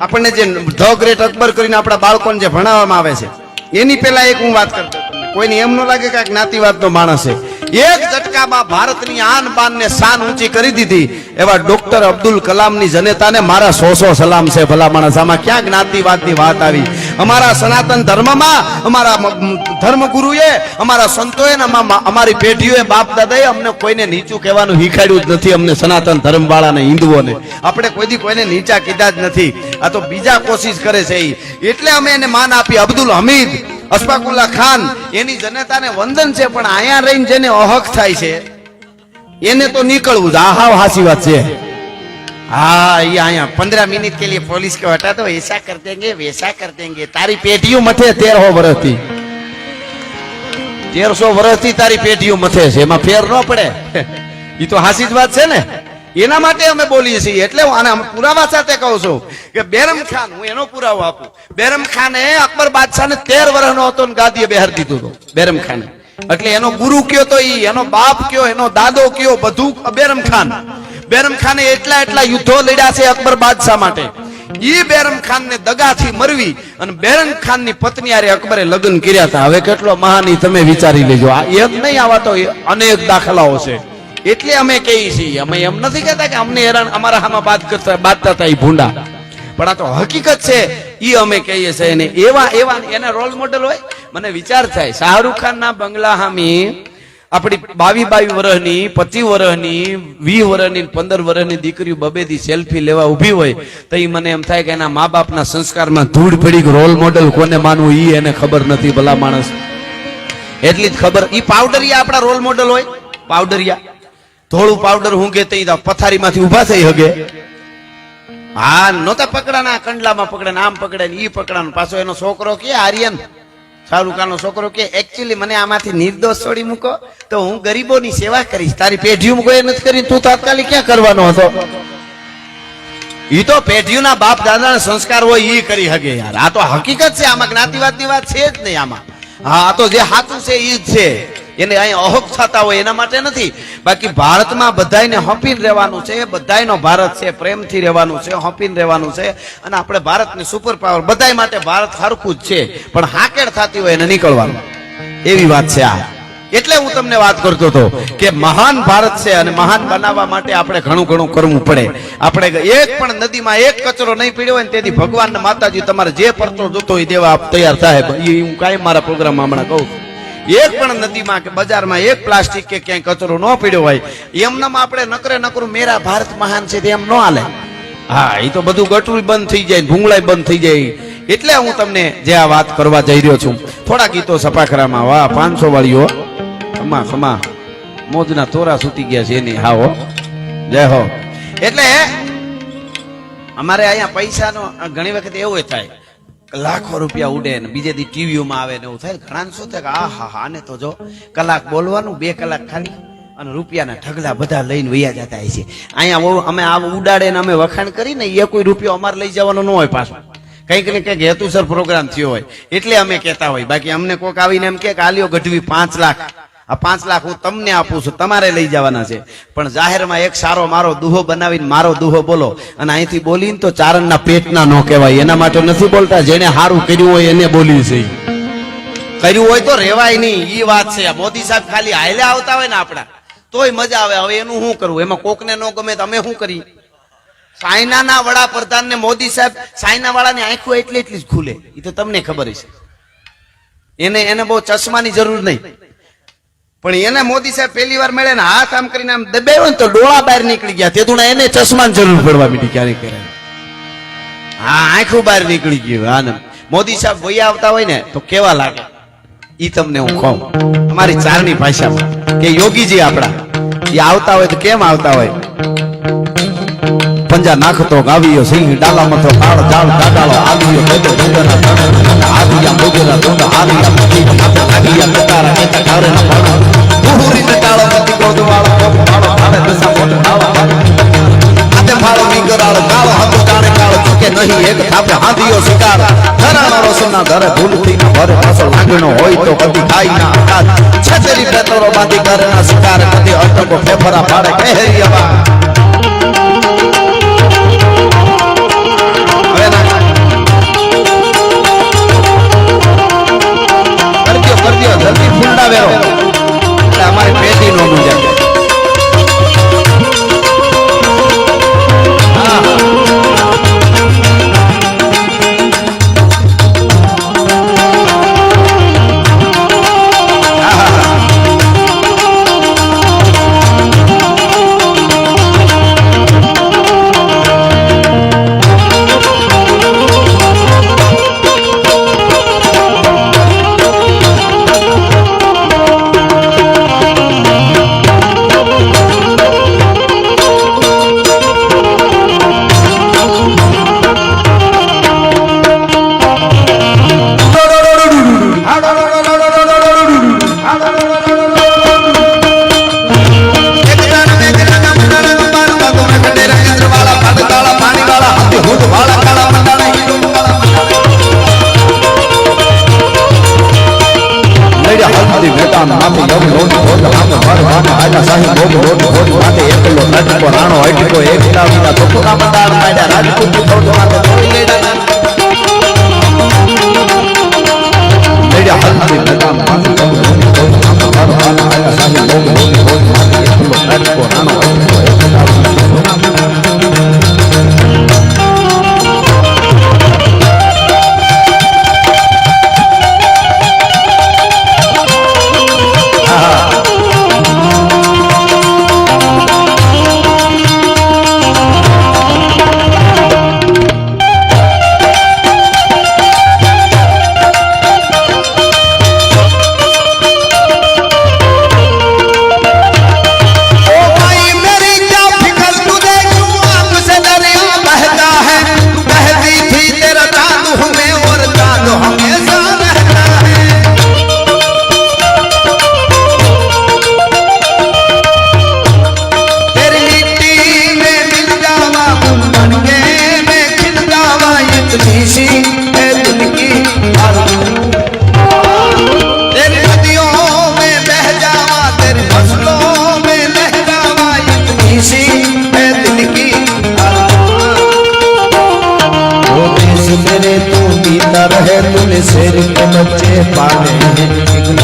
આપણને જે the great Akbar કરીને આપણા બાળકોને જે ભણાવવામાં આવે છે, એની પહેલા એક હું વાત કરતો કોઈને એમ ન લાગે કે આ જ્ઞાતિવાદનો માણસ છે. એક ઝટકામાં ભારતની આન બાન ને શાન ઊંચી કરી દીધી. એવા ડોક્ટર અબ્દુલ કલામની જનેતાને મારા સો સો સલામ છે, ભલા માણસ. આમાં ક્યાં જ્ઞાતિવાદની વાત આવી? અમારા સનાતન ધર્મમાં અમારા ધર્મગુરુએ, અમારા સંતોએ અમા- અમારી પેઢીઓએ બાપ દાદાએ અમને કોઈને નીચું કહેવાનું શીખાડ્યું જ નથી અમને સનાતન ધર્મવાળાને, હિન્દુઓને. આપણે કોઈ દી કોઈને નીચા કીધા જ નથી. આ તો બીજા કોશિશ કરે છે ઈ. એટલે અમે એને માન આપી અબ્દુલ હમીદ અશફાકુલ્લા ખાન એની જનતાને વંદન છે પણ અહીંયા રહીને જેને અહક થાય છે એને તો નીકળવું જ આ હાવ હાસી વાત છે हाँ ये आया पंद्रह मिनट के लिए पुलिस को हटा दो ऐसा कर देंगे वैसा कर देंगे तारी पेटियों मथे तेरहो વર્ષથી તેરસો વર્ષથી તારી પેટીઓ મથે છે એમાં ફેર ન પડે એ તો હાસી જ વાત છે ને એના માટે અમે બોલીએ છીએ. એટલે પુરાવા સાથે કહું છું કે બેરમ ખાન, હું એનો પુરાવો આપું. બેરમ ખાને અકબર બાદશાહને તેર વર્ષનો હતો ને ગાદીએ બેહાર દીધું હતું, બેરમ ખાને. એટલે એનો ગુરુ કયો તો ઈ, એનો બાપ કયો, એનો દાદો કયો, બધું બેરમ ખાન. બેરમ ખાને એટલા એટલા યુદ્ધો લડ્યા છે અકબર બાદશાહ માટે. ઈ બેરમ ખાન ને દગાથી મરવી અને બેરમ ખાનની પત્ની આરે અકબરે લગ્ન કર્યા હતા. હવે કેટલો મહાની તમે વિચારી લેજો. આ એક નહીં આવા તો અનેક દાખલાઓ છે. એટલે અમે કહીએ છીએ, અમે એમ નથી કહેતા કે અમને હેરાન, અમારા હામાં બાદ કરતા બાદતા હતા એ ભૂંડા. પણ આ તો હકીકત છે એ અમે કહીએ છીએ. અને એવા એવા એના રોલ મોડલ હોય, મને વિચાર થાય, શાહરૂખ ખાન ના બંગલા હામી આપણી બાવી બાવી વર્ષની પચીસ વર્ષની વીસ વર્ષની પંદર વર્ષની દીકરીઓ બબેથી સેલ્ફી લેવા ઊભી હોય, તો એ મને એમ થાય કે એના મા બાપના સંસ્કારમાં ધૂળ પડી રોલ મોડલ કોને માનવું એ એને ખબર નથી ભલા માણસ. એટલી જ ખબર. ઈ પાવડરિયા આપણા રોલ મોડલ હોય, પાવડરિયા. ધોળું પાવડર હું કે પથારીમાંથી ઊભા થઈ હગે. હા, નહોતા પકડાના, કંડલામાં પકડે આમ પકડે ને ઈ પકડાનો. પાછો એનો છોકરો કે, આર્યન શાહરુખ ખાનનો છોકરો કે એકચ્યુઅલી મને આમાંથી નિર્દોષ છોડી મૂકો, તો હું ગરીબોની સેવા કરીશ. તારી પેઢીઓ કોઈ નથી કરી, તું તાત્કાલિક ક્યાં કરવાનો હતો? ઈ તો પેઢીઓના બાપ દાદાના સંસ્કાર હોય ઈ કરી હગે યાર. આ તો હકીકત છે, આમાં જ્ઞાતિવાદની વાત છે જ નહીં આમાં. હા, આ તો જે સાચું છે ઈ જ છે. એને અહીં અહક થતા હોય એના માટે નથી. બાકી ભારતમાં બધાને હંપીને રહેવાનું છે, બધાયનો ભારત છે, પ્રેમથી રહેવાનું છે, હંપીને રહેવાનું છે. અને આપણે ભારતની સુપર પાવર બધા માટે ભારત સરખું જ છે. પણ હાકેડ થતી હોય એને નીકળવાનું. એવી વાત છે આ. એટલે હું તમને વાત કરતો હતો કે મહાન ભારત છે અને મહાન બનાવવા માટે આપણે ઘણું ઘણું કરવું પડે. આપણે એક પણ નદીમાં એક કચરો નહીં પીડ્યો હોય ને તેથી ભગવાન માતાજી તમારે જે પરચો જોતો હોય દેવા તૈયાર થાય. એ હું કાંઈ મારા પ્રોગ્રામમાં હમણાં કહું છું. એક પણ નદીમાં કે બજારમાં એક પ્લાસ્ટિક કે ક્યાંય કચરો ન પીડ્યો હોય, એમનામ આપણે નકરે નકરું મેરા ભારત મહાન છે એમ ન હાલે. હા એ તો બધું ગટરું બંધ થઈ જાય ભૂંગળાય બંધ થઈ જાય. એટલે હું તમને જે આ વાત કરવા જઈ રહ્યો છું, થોડા ગીતો સપાખરામાં. વાહ, પાંચસો વાળીઓ. ખમા ખમા. મોજના તોરા સૂતી ગયા છે એની. હા, હો. જય હો. એટલે અમારે અહીંયા પૈસાનો ઘણી વખત એવું થાય લાખો રૂપિયા ઉડે ને બીજે દી ટીવીઓમાં આવે ને એવું થાય ઘણા શું થાય કે, આ, હા હા ને તો જો કલાક બોલવાનું, બે કલાક ખાલી અને રૂપિયાના ઢગલા બધા લઈને વૈયા જતા હોય છે. અહીંયા અમે આ ઉડાડે ને અમે વખાણ કરીને એ કોઈ રૂપિયો અમારે લઈ જવાનો ન હોય પાછો. કંઈક ને કંઈક હેતુસર પ્રોગ્રામ થયો હોય. એટલે અમે કહેતા હોય. બાકી અમને કોઈક આવીને એમ કે, આલ્યો ગઢવી પાંચ લાખ. આ પાંચ લાખ હું તમને આપું છું, તમારે લઈ જવાના છે. પણ જાહેરમાં એક સારો મારો દુહો બનાવીને મારો દુહો બોલો. અને અહીંથી બોલીને તો ચારણના પેટના ન કહેવાય. એના માટે નથી બોલતા. જેને સારું કર્યું હોય એને બોલી છે. કર્યું હોય તો રેવાય નહીં. એ વાત છે. મોદી સાહેબ ખાલી હાઈલે આવતા હોય ને આપણા. તોય મજા આવે. હવે એનું શું કરવું એમાં કોકને ન ગમે તો અમે શું કરી સાયનાના વડાપ્રધાન ને મોદી સાહેબ સાયના વાળાની આંખો એટલી એટલી જ ખુલે. એ તો તમને ખબર છે એને એને બહુ ચશ્માની જરૂર નહીં. પણ એને મોદી સાહેબ પહેલી વાર મળે ને હાથ આમ કરીને આમ દબાવ્યો ને તો ડોળા બહાર નીકળી ગયા. તે એને ચશ્માની જરૂર પડવા મીઠી ક્યારેક ક્યારેક હા, આંખું બહાર નીકળી ગયું. ને. મોદી સાહેબ વૈયા આવતા હોય ને તો કેવા લાગે? ઈ તમને હું કહું. અમારી ચારની ભાષામાં કે યોગીજી આપણા એ આવતા હોય તો કેમ આવતા હોય? પંજા નાખતો ગાવીયો સિંહ ડાલા મથો કાળ જાળ દાડાળો આવીયો બેદો ડુંગરના તણે આવિયા મોગેરા દોંડ આવિયા મથી માથે લાગિયા કતારા કેતા કારે ના પાડો ઉહુરી ને ટાળો નથી ક્રોધ વાળો કોપ પાડો ભાડે દસા મોટ ડાળા આતે ફાળો મીગરાળ કાળો હતો જાણે કાળ ચૂકે નહીં એક થાપે હાંધીયો શિકાર. ધરાણો રસના ધરે ભૂલથી ના ભરે પાછો લાગણો હોય તો કદી થાય ના આકાર છતરી પેતરો બાંધી ઘરના શિકાર, કદી અટકો ફેફરા પાડે કહેરી અવા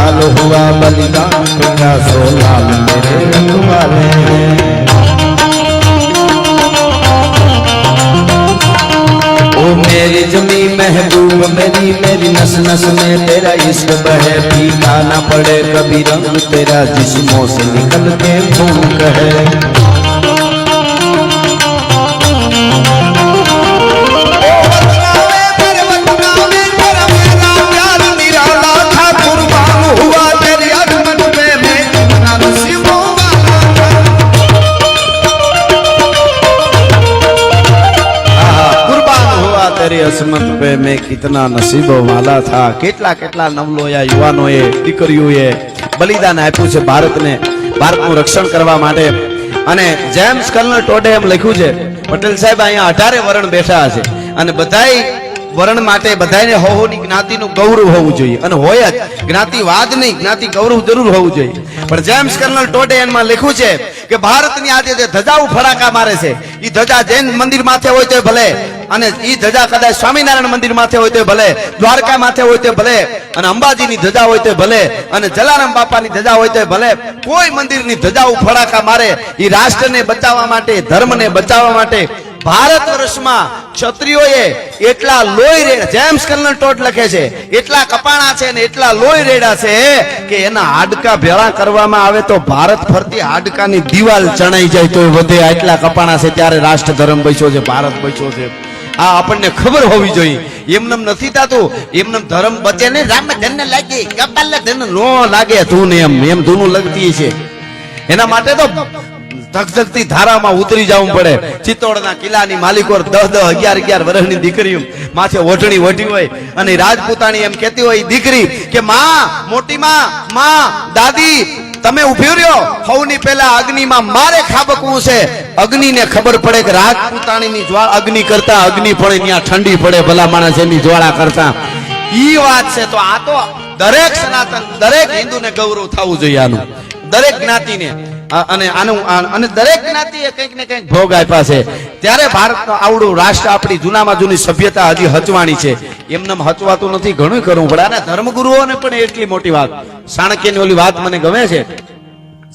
लाल हुआ बलिदान का सो लाल मेरे रखवाले हैं। ओ मेरी जमी महबूब, मेरी मेरी नस नस में तेरा इश्क बहे। पीना ना पड़े कभी रंग तेरा जिस्मों से निकल के भूख कहे મેં કિતના નસીબો વાલા થા. કેટલા કેટલા નવલોયા યુવાનોએ, દીકરીઓએ બલિદાન આપ્યું છે ભારતને, ભારતનું રક્ષણ કરવા માટે. અને જેમ્સ કર્નલ ટોડે એમ લખ્યું છે, પટેલ સાહેબ અહીંયા અઢારે વરણ બેઠા છે. અને બધાય વરણ માટે બધાને હોહોની જ્ઞાતિનું ગૌરવ હોવું જોઈએ. અને હોય જ જ્ઞાતિવાદ નહીં, જ્ઞાતિ ગૌરવ જરૂર હોવું જોઈએ. પણ જેમ્સ કર્નલ ટોડે એમાં લખ્યું છે કે ભારતની આજે જે ધજા ફડાકા મારે છે એ ધજા જૈન મંદિર માથે હોય તો ભલે અને ઈ ધજા કદાચ સ્વામિનારાયણ મંદિર માથે હોય તો ભલે, દ્વારકા માથે હોય તો ભલે, અને અંબાજીની ધજા હોય તો ભલે, અને જલારામ બાપાની ધજા હોય તો ભલે, કોઈ મંદિરની ધજા ઉફડાકા મારે એ રાષ્ટ્રને બચાવવા માટે, ધર્મને બચાવવા માટે, ભારત વર્ષમાં ક્ષત્રિયોએ એટલા લોહી રેડા, જેમ્સ કલન ટોટ લખે છે, એટલા કપાણા છે ને એટલા લોહી રેડા છે કે એના હાડકા ભેળા કરવામાં આવે તો ભારત ફરતી હાડકાની દિવાલ ચણાઈ જાય તો વધે. આટલા કપાણા છે ત્યારે રાષ્ટ્ર ધર્મ બચ્યો છે, ભારત બચ્યો છે. આ આપણને ખબર હોવી જોઈએ. એમનેમ નથી થતું. એમનેમ ધર્મ બચે ને રામ ધન લાગે, કપાલ ધન નો લાગે તું એમ. એમ ધૂનું લગતી છે. એના માટે તો ધગધગતી ધારામાં ઉતરી જવું પડે. ચિત્તોડના કિલ્લાની માલિકો દસ દસ અગિયાર અગિયાર વર્ષની દીકરીઓ માથે ઓઢણી ઓઢી હોય અને રાજપૂતાણી એમ કહેતી હોય દીકરી કે, માં, મોટી માં માં, દાદી તમે ઊભી રહ્યો? સૌની પહેલા અગ્નિમાં મારે ખાબકવું છે. અગ્નિને ખબર પડે કે રાજપૂતાણીની જ્વાળા અગ્નિ કરતા, અગ્નિ પડે ત્યાં ઠંડી પડે, ભલા માણસ એની જ્વાળા કરતા. ઈ વાત છે, તો આ તો દરેક સનાતન, દરેક હિન્દુને ગૌરવ થવું જોઈએ આનું. દરેક જ્ઞાતિને. ને અને આનું અને દરેક જ્ઞાતિએ કંઈક ને કંઈક ભોગ આપ્યા છે. ત્યારે ભારતનો આવડું રાષ્ટ્ર, આપણી જૂનામાં જૂની સભ્યતા હજી હચવાણી છે. એમને હચવાતું નથી ઘણું કરવું પડે. અને ધર્મગુરુઓને પણ એટલી મોટી વાત. ચાણક્યની ઓલી વાત મને ગમે છે.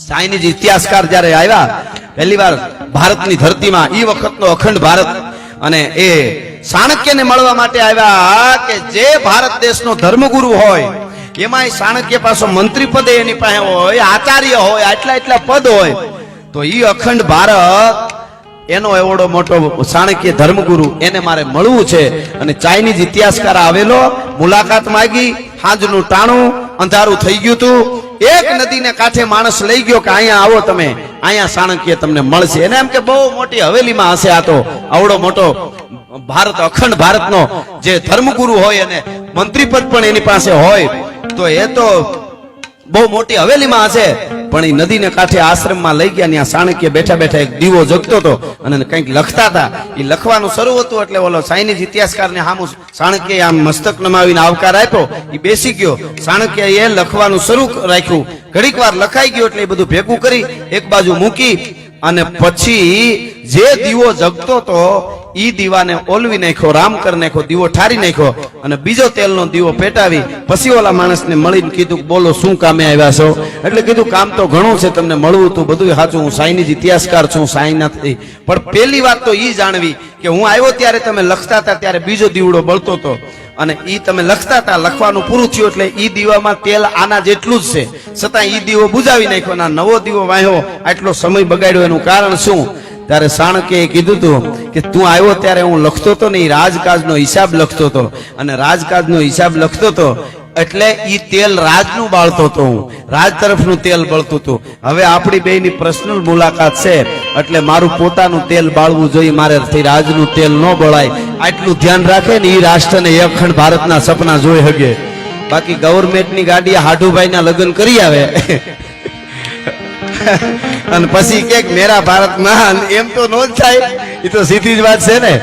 ચાઇનીઝ ઇતિહાસકાર જ્યારે આવ્યા, પહેલી વાર ભારતની ધરતીમાં એ વખતનો અખંડ ભારત. અને એ ચાણક્યને મળવા માટે આવ્યા કે જે ભારત દેશનો ધર્મગુરુ હોય, એમાંય ચાણક્ય પાછો મંત્રી પદે એની પાસે હોય, આચાર્ય હોય આટલા એટલા પદ હોય, તો એ અખંડ ભારત એનો એવડો મોટો ચાણક્ય ધર્મગુરુ એને મારે મળવું છે. અને ચાઇનીઝ ઇતિહાસકાર આવેલો, મુલાકાત માંગી, હાંજનું ટાણું, અંધારું થઈ ગયું હતું એક નદીને કાંઠે માણસ લઈ ગયો કે અહીંયા આવો તમે, અહીંયા ચાણક્ય તમને મળશે. એને એમ કે, બહુ મોટી હવેલીમાં હશે આ તો. આવડો મોટો ભારત, અખંડ ભારતનો જે ધર્મગુરુ હોય અને મંત્રીપદ પણ એની પાસે હોય, તો એ તો બહુ મોટી હવેલીમાં હશે. પણ એ નદીને કાંઠે આશ્રમમાં લઈ ગયા ત્યાં ચાણક્ય બેઠા બેઠા એક દીવો જગતો હતો અને કંઈક લખતા હતા. એ લખવાનું શરૂ હતું એટલે ઓલો ચાઇનીઝ ઇતિહાસકારને સામું સાણક્ય આમ મસ્તક નમાવીને આવકાર આપ્યો. એ બેસી ગયો. ચાણક્યએ લખવાનું શરૂ રાખ્યું. ઘડીક વાર લખાઈ ગયું એટલે એ બધું ભેગું કરી એક બાજુ મૂકી અને પછી જે દીવો જગતો તો ઈ દીવાને ઓલવી નાખ્યો, રામ કરી નાખ્યો, દીવો ઠારી નાખ્યો અને બીજો તેલનો દીવો પેટાવી. પછી ઓલા માણસને મળીને કીધું બોલો, શું કામે આવ્યા છો? એટલે કીધું કામ તો ઘણું છે તમને મળવું તું બધું સાચું, હું સાઈની ઇતિહાસકાર છું સાઈ નથી પણ પહેલી વાત તો ઈ જાણવી કે હું આવ્યો ત્યારે તમે લખતા હતા, ત્યારે બીજો દીવડો બળતો હતો અને ઈ તમે લખતા હતા, લખવાનું પૂરું થયું એટલે ઈ દીવામાં તેલ આના જેટલું જ છે. છતાં ઈ દીવો બુજાવી નાખ્યો નવો દીવો વાહ્યો. આટલો સમય બગાડ્યો એનું કારણ શું? ત્યારે સાણકે કીધું હતું કે તું આવ્યો ત્યારે હું લખતો હતો ને એ રાજકાજનો હિસાબ લખતો હતો અને રાજકાજનો હિસાબ લખતો હતો એટલે ઈ તેલ રાજનું બાળતો હતો હું. રાજ તરફનું તેલ બળતું હતું હવે આપણી બેની પર્સનલ મુલાકાત છે, એટલે મારું પોતાનું તેલ બાળવું જોઈએ મારેથી રાજનું તેલ ન બળાય. આટલું ધ્યાન રાખે ને એ રાષ્ટ્રને અખંડ ભારતના સપના જોઈ શકે બાકી ગવર્મેન્ટની ગાડી હાઢુભાઈના લગ્ન કરી આવે. અને પછી કે મેરા ભારત મહાન એમ તો નો જ થાય. એ તો સીધી જ વાત છે ને.